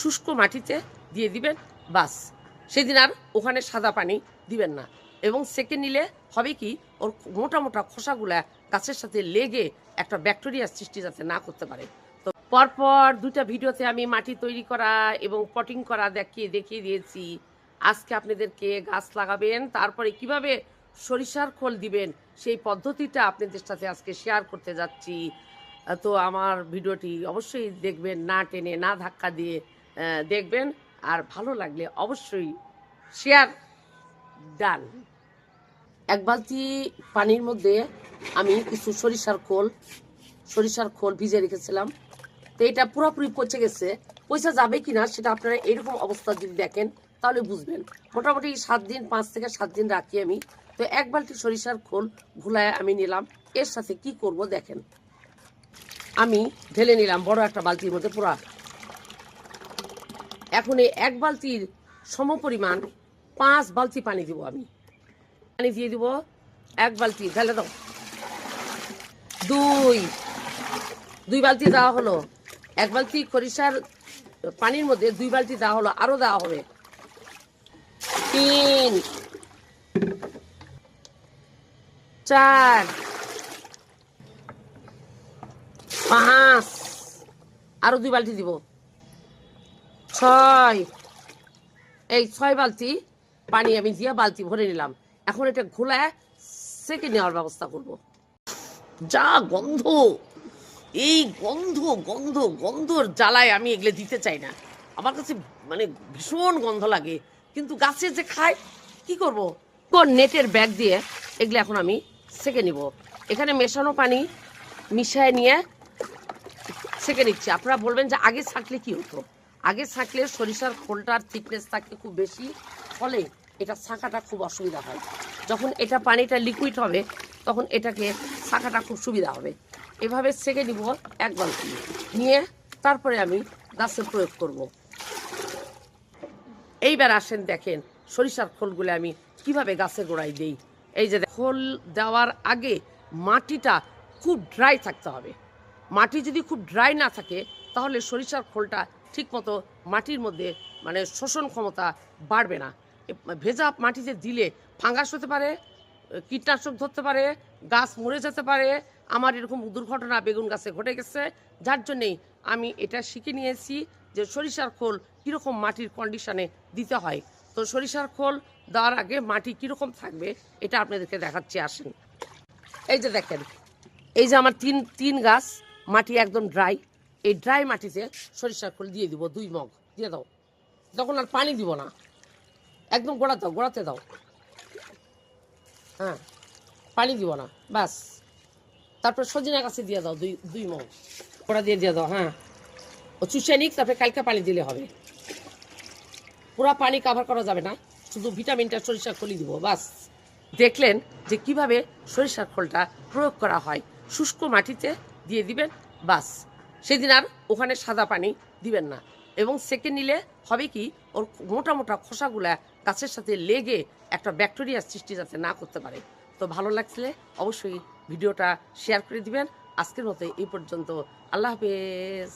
শুষ্ক মাটিতে দিয়ে দিবেন, বাস। সেদিন আর ওখানে সাদা পানি দিবেন না। এবং সেকে নিলে হবে কি, ওর মোটা মোটা খোসাগুলা গাছের সাথে লেগে একটা ব্যাকটেরিয়ার সৃষ্টি যাতে না করতে পারে। তো পরপর দুটা ভিডিওতে আমি মাটি তৈরি করা এবং পটিং করা দেখিয়ে দেখিয়ে দিয়েছি। আজকে আপনাদেরকে গাছ লাগাবেন, তারপরে কীভাবে সরিষার খোল দিবেন, সেই পদ্ধতিটা আপনাদের সাথে আজকে শেয়ার করতে যাচ্ছি। তো আমার ভিডিওটি অবশ্যই দেখবেন, না টেনে, না ধাক্কা দিয়ে দেখবেন, আর ভালো লাগলে অবশ্যই শেয়ার ডান এক বালতি পানির মধ্যে আমি কিছু সরিষার খোল সরিষার খোল ভিজে রেখেছিলাম। তো এটা পুরোপুরি পচে গেছে। পয়সা যাবে কিনা সেটা আপনারা এরকম অবস্থা যদি দেখেন, তাহলে বুঝবেন। মোটামুটি সাত দিন, পাঁচ থেকে সাত দিন রাখি আমি। তো এক বালতি সরিষার খোল ভুলায় আমি নিলাম। এর সাথে কি করব দেখেন। আমি ঢেলে নিলাম বড় একটা বালতির মধ্যে পুরা। এখন এই এক বালতির সমপরিমাণ পাঁচ বালতি পানি দিব আমি। পানি দিয়ে দিব এক বালতি, ঢেলে দাও। দুই দুই বালতি দেওয়া হলো। এক বালতি সরিষার পানির মধ্যে দুই বালতি দেওয়া হলো, আরও দেওয়া হবে। তিন, চার, পাঁচ, আরও দুই বালতি দিব। ছয়। এই ছয় বালতি পানি আমি দিয়ে বালতি ভরে নিলাম। এখন এটা ঘোলায় সেকে নেওয়ার ব্যবস্থা করব। যা গন্ধ! এই গন্ধ গন্ধ, গন্ধর জ্বালায় আমি এগুলো দিতে চাই না। আমার কাছে মানে ভীষণ গন্ধ লাগে। কিন্তু গাছে যে খায়, কি করব? কোন নেটের ব্যাগ দিয়ে এগুলো এখন আমি সেকে নিব। এখানে মেশানো পানি মিশায় নিয়ে সেকে নিচ্ছি। আপনারা বলবেন যে আগে ছাঁকলে কি হতো? আগে ছাঁকলে সরিষার খোলটার থিকনেস থাকে খুব বেশি, ফলে এটা ছাঁকাটা খুব অসুবিধা হয়। যখন এটা পানিটা লিকুইড হবে, তখন এটাকে ছাঁকাটা খুব সুবিধা হবে। এভাবে সেকে নিব এক বালতি। নিয়ে তারপরে আমি গাছে প্রয়োগ করব। এইবার আসেন দেখেন সরিষার খোলগুলো আমি কীভাবে গাছে গোড়ায় দেই। এই যে খোল দেওয়ার আগে মাটিটা খুব ড্রাই থাকতে হবে। মাটি যদি খুব ড্রাই না থাকে, তাহলে সরিষার খোলটা ঠিকমতো মাটির মধ্যে মানে শোষণ ক্ষমতা বাড়বে না। ভেজা মাটিতে দিলে ফাঙ্গাস হতে পারে কীটনাশক ধরতে পারে, গাছ মরে যেতে পারে। আমার এরকম দুর্ঘটনা বেগুন গাছে ঘটে গেছে, যার জন্যেই আমি এটা শিখে নিয়েছি যে সরিষার খোল কীরকম মাটির কন্ডিশানে দিতে হয়। তো সরিষার খোল দেওয়ার আগে মাটি কীরকম থাকবে এটা আপনাদেরকে দেখাচ্ছি, আসেন। এই যে দেখেন, এই যে আমার তিন তিন গাছ, মাটি একদম ড্রাই এই ড্রাই মাটিতে সরিষার খোল দিয়ে দিব, দুই মগ, দিয়ে দাও। তখন আর পানি দিব না, একদম গোড়া দাও, গোড়াতে দাও। হ্যাঁ পানি দিব না বাস তারপর সজিনা গাছে দিয়ে দাও, দুই দুই মগ। গোড়া দিয়ে দিয়ে দাও হ্যাঁ। ও চুষে নিক, তারপরে কালকে পানি দিলে হবে। পুরা পানি কাভার করা যাবে না, শুধু ভিটামিনটা সরিষার খোলই দিব বাস দেখলেন যে কীভাবে সরিষার খোলটা প্রয়োগ করা হয়। শুষ্ক মাটিতে দিয়ে দিবেন বাস সেদিন আর ওখানে সাদা পানি দিবেন না। এবং সেকে নিলে হবে কি, ওর মোটা মোটা খোসাগুলা গাছের সাথে লেগে একটা ব্যাকটেরিয়ার সৃষ্টি যাতে না করতে পারে। তো ভালো লাগছিলে অবশ্যই ভিডিওটা শেয়ার করে দিবেন। আজকের মতো এই পর্যন্ত। আল্লাহ হাফেজ।